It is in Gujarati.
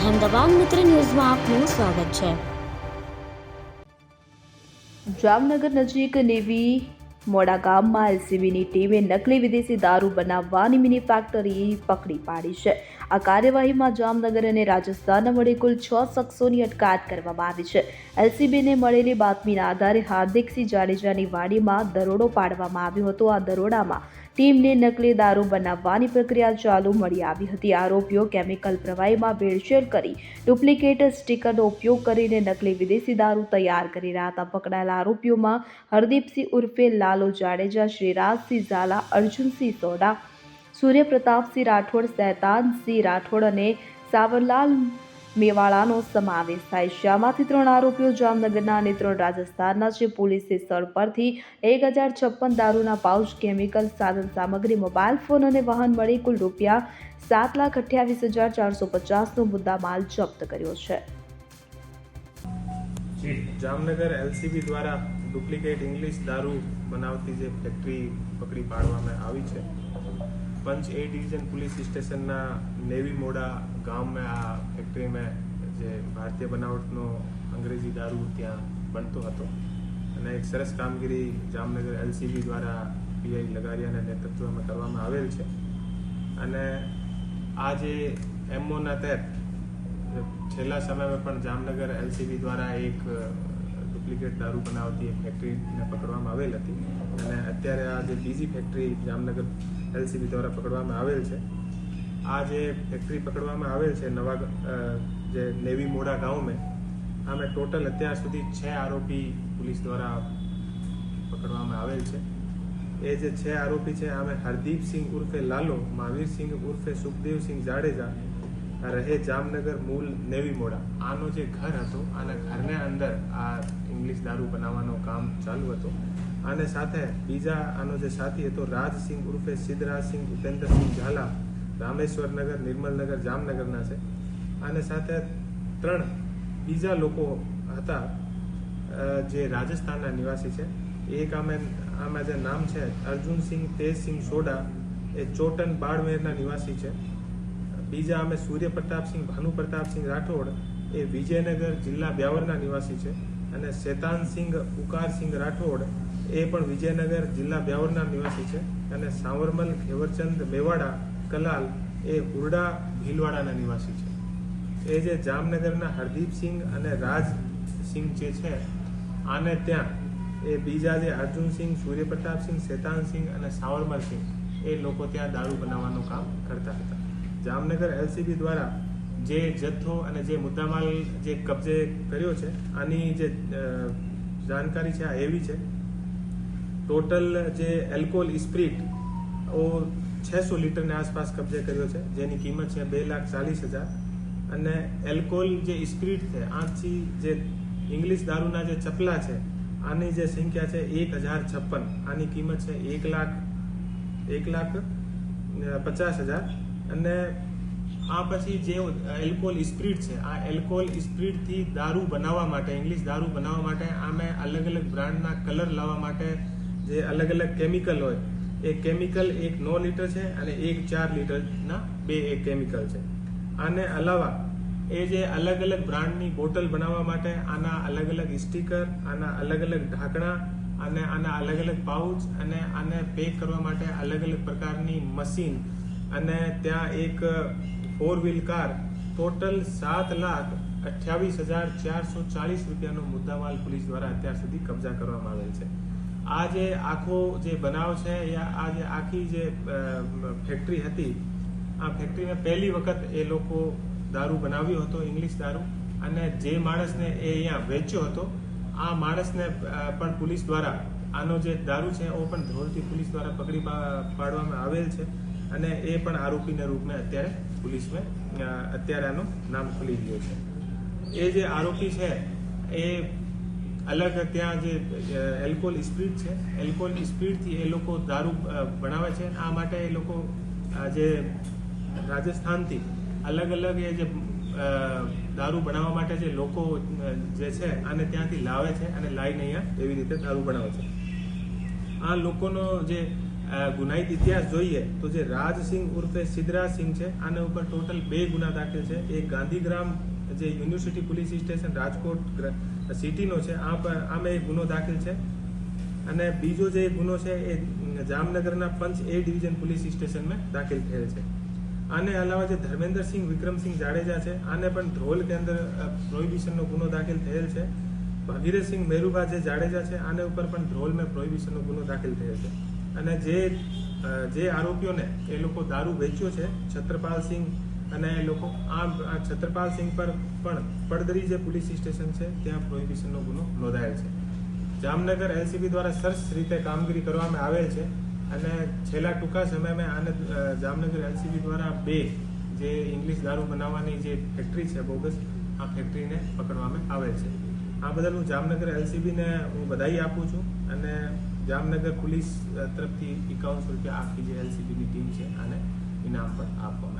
અહેમદાબાદ મિત્ર ન્યૂઝમાં આપનું સ્વાગત છે. જામનગર નજીક નેવી મોડા ગામમાં એલસીબીની ટીમે નકલી વિદેશી દારૂ બનાવવાની મિની ફેક્ટરી પકડી પાડી છે. આ કાર્યવાહીમાં જામનગર અને રાજસ્થાનના વડે કુલ છ શખ્સોની અટકાયત કરવામાં આવી છે. એલસીબીને મળેલી બાતમીના આધારે હાર્દિકસિંહ જાડેજાની વાડીમાં દરોડો પાડવામાં આવ્યો હતો. આ દરોડામાં ટીમને નકલી દારૂ બનાવવાની પ્રક્રિયા ચાલુ મળી આવી હતી. આરોપીઓ કેમિકલ પ્રવાહીમાં ભેળસેળ કરી ડુપ્લિકેટ સ્ટીકરનો ઉપયોગ કરીને નકલી વિદેશી દારૂ તૈયાર કરી રહ્યા હતા. પકડાયેલા આરોપીઓમાં હરદીપસિંહ ઉર્ફે લાલો જાડેજા, શ્રીરાજસિંહ ઝાલા, અર્જુનસિંહ સોડા સૂર્યપ્રતાપસિંહ રાઠોડ સૈતાનસિંહ રાઠોડ અને સાવરલાલ મેવાડાનો સમાવેશ થાય છે. આમાંથી ત્રણ આરોપીઓ જામનગરના અને ત્રણ રાજસ્થાનના છે. પોલીસે સ્થળ પરથી એક હજાર છપ્પન દારૂના પાઉચ, કેમિકલ સાધન સામગ્રી, મોબાઈલ ફોન અને વાહન મળી કુલ રૂપિયા સાત લાખ અઠ્યાવીસ હજાર ચારસો પચાસનો મુદ્દા માલ જપ્ત કર્યો છે. જામનગર એલસીબી દ્વારા ડુપ્લિકેટ ઇંગ્લિશ દારૂ બનાવતી જે ફેક્ટરી પકડી પાડવામાં આવી છે. પંચ એ ડિવિઝન પોલીસ સ્ટેશનના નેવી મોડા ગામમાં આ ફેક્ટરીમાં જે ભારતીય બનાવટનો અંગ્રેજી દારૂ ત્યાં બનતો હતો. અને એક સરસ કામગીરી જામનગર એલસીબી દ્વારા પીઆઈ લગારિયાના નેતૃત્વમાં કરવામાં આવેલ છે. અને આ જે એમઓના તહેત છેલ્લા સમયમાં પણ જામનગર એલસીબી દ્વારા એક ડુપ્લિકેટ દારૂ બનાવતી એક ફેક્ટરીને પકડવામાં આવેલ હતી. અને અત્યારે આ જે બીજી ફેક્ટરી જામનગર એલસીબી દ્વારા પકડવામાં આવેલ છે. આ જે ફેક્ટરી પકડવામાં આવેલ છે, નવા જે નેવી મોડા ગાંવમાં આમે ટોટલ અત્યાર સુધી છ આરોપી પોલીસ દ્વારા પકડવામાં આવેલ છે. એ જે છ આરોપી છે, આમે હરદીપસિંહ ઉર્ફે લાલો મહાવીરસિંહ ઉર્ફે સુખદેવસિંહ જાડેજા, રહે જામનગર મૂલ નેવી મોડા. આનો જે ઘર હતો, આના ઘરને અંદર આ ઇંગ્લિશ દારૂ બનાવવાનો કામ ચાલુ હતું. અને સાથે બીજા આનો જે સાથી હતો, રાજસિંહ ઉર્ફે સિદ્ધરાજસિંહ, ભૂપેન્દ્રસિંહ ઝાલા, રામેશ્વરનગર, નિર્મલનગર, જામનગરના છે. અને સાથે ત્રણ બીજા લોકો હતા જે રાજસ્થાનના નિવાસી છે. એક આમે, આમાં જે નામ છે, અર્જુનસિંહ તેજસિંહ સોડા, એ ચોટન બાળમેરના નિવાસી છે. બીજા અમે સૂર્ય પ્રતાપસિંહ ભાનુ પ્રતાપસિંહ રાઠોડ, એ વિજયનગર જિલ્લા બ્યાવરના નિવાસી છે. અને શેતાનસિંહ, ઉકારસિંહ રાઠોડ એ પણ વિજયનગર જિલ્લા બ્યાવરના નિવાસી છે અને સાવરમલ ઘેવરચંદ મેવાડા, કલાલ એ હુરડા, ભીલવાડાના નિવાસી છે. એ જે જામનગરના હરદીપસિંહ અને રાજસિંહ જે છે, આને ત્યાં એ બીજા જે અર્જુનસિંહ સૂર્યપ્રતાપસિંહ શેતાનસિંહ અને સાવરમલસિંહ એ લોકો ત્યાં દારૂ બનાવવાનું કામ કરતા હતા. જામનગર એલસીબી દ્વારા જે જથ્થો અને જે મુદ્દામાલ જે કબજે કર્યો છે, આની જે જાણકારી છે, આ એવી છે ટોટલ જે એલ્કોહોલ સ્પ્રિટ ઓ છસો લીટરની આસપાસ કબજે કર્યો છે, જેની કિંમત છે બે લાખ ચાલીસ હજાર. અને એલ્કોહોલ જે ઇસ્પ્રિટ છે, આથી જે ઇંગ્લિશ દારૂના જે ચપલા છે, આની જે સંખ્યા છે એક હજાર છપ્પન. આની કિંમત છે એક લાખ એક લાખ પચાસ હજાર. અને આ પછી જે એલ્કોહોલ સ્પ્રિટ છે, આ એલ્કોહોલ સ્પ્રીટથી દારૂ બનાવવા માટે, ઇંગ્લિશ દારૂ બનાવવા માટે, આમે અલગ અલગ બ્રાન્ડના કલર લાવવા માટે જે અલગ અલગ કેમિકલ હોય, એ કેમિકલ એક નો લીટર છે અને એક ચાર લીટરના બે એક કેમિકલ છે. આને અલાવા એ જે અલગ અલગ બ્રાન્ડની બોટલ બનાવવા માટે આના અલગ અલગ સ્ટીકર આના અલગ અલગ ઢાંકણા, અને આના અલગ અલગ પાઉચ અને આને પેક કરવા માટે અલગ અલગ પ્રકારની મશીન અને ત્યાં એક ફોર વ્હીલ કાર ટોટલ સાત લાખ અઠ્યાવીસ હજાર ચારસો ચાલીસ રૂપિયાનો મુદ્દામાલ પોલીસ દ્વારા અત્યાર સુધી કબજા કરવામાં આવેલ છે. આ જે આખો જે બનાવ છે યા આ જે આખી જે ફેક્ટરી હતી, આ ફેક્ટરીને પહેલી વખત એ લોકો દારૂ બનાવ્યો હતો ઇંગ્લિશ દારૂ, અને જે માણસને એ અહીંયા વેચ્યો હતો, આ માણસને પણ પોલીસ દ્વારા, આનો જે દારૂ છે એ પણ ધોરતી પોલીસ દ્વારા પકડી પાડવામાં આવેલ છે, અને એ પણ આરોપીના રૂપમાં અત્યારે પોલીસમાં અત્યારે આનું નામ ખુલી ગયું છે. એ જે આરોપી છે, એ અલગ ત્યાં જે એલ્કોહોલ સ્પીડ છે એલ્કોહોલ સ્પીડથી એ લોકો દારૂ બનાવે છે. આ માટે એ લોકો જે રાજસ્થાનથી અલગ અલગ એ જે દારૂ બનાવવા માટે જે લોકો જે છે, આને ત્યાંથી લાવે છે અને લાવીને અહીંયા એવી રીતે દારૂ બનાવે છે. આ લોકોનો જે ગુનાહિત ઇતિહાસ જોઈએ તો જે રાજસિંહ ઉર્ફે સિદ્ધરાજ સિંહ છે, આના ઉપર ટોટલ બે ગુના દાખલ છે. એક ગાંધીગ્રામ જે યુનિવર્સિટી પોલીસ સ્ટેશન રાજકોટ સિટીનો છે, આ આમે એક ગુનો દાખલ છે. અને બીજો જે ગુનો છે, એ જામનગરના પંચ એ ડિવિઝન પોલીસ સ્ટેશનમાં દાખલ થયેલ છે. આને અલાવા જે ધર્મેન્દ્રસિંહ વિક્રમસિંહ જાડેજા છે, આને પણ ધ્રોલ કે અંદર પ્રોહિબિશનનો ગુનો દાખલ થયેલ છે. ભગીરથસિંહ મેરુભા જે જાડેજા છે, આને ઉપર પણ ધ્રોલમાં પ્રોહિબિશનનો ગુનો દાખલ થયેલ છે. અને જે જે આરોપીઓને એ લોકો દારૂ વેચ્યો છે છત્રપાલસિંહ અને લોકો આ આ છત્રપાલસિંહ પર પણ પડદરી જે પોલીસ સ્ટેશન છે, ત્યાં પ્રોહિબિશનનો ગુનો નોંધાયેલ છે. જામનગર એલસીબી દ્વારા સરસ રીતે કામગીરી કરવામાં આવેલ છે અને છેલ્લા ટૂંકા સમયમાં આને જામનગર એલસીબી દ્વારા બે જે ઇંગ્લિશ દારૂ બનાવવાની જે ફેક્ટરી છે, બોગસ, આ ફેક્ટરીને પકડવામાં આવેલ છે. આ બદલ હું જામનગર એલસીબીને હું બધાઈ આપું છું અને જામનગર પોલીસ તરફથી એકાવનસો રૂપિયા આખી જે એલસીબીની ટીમ છે, આને ઇનામ પર આપવામાં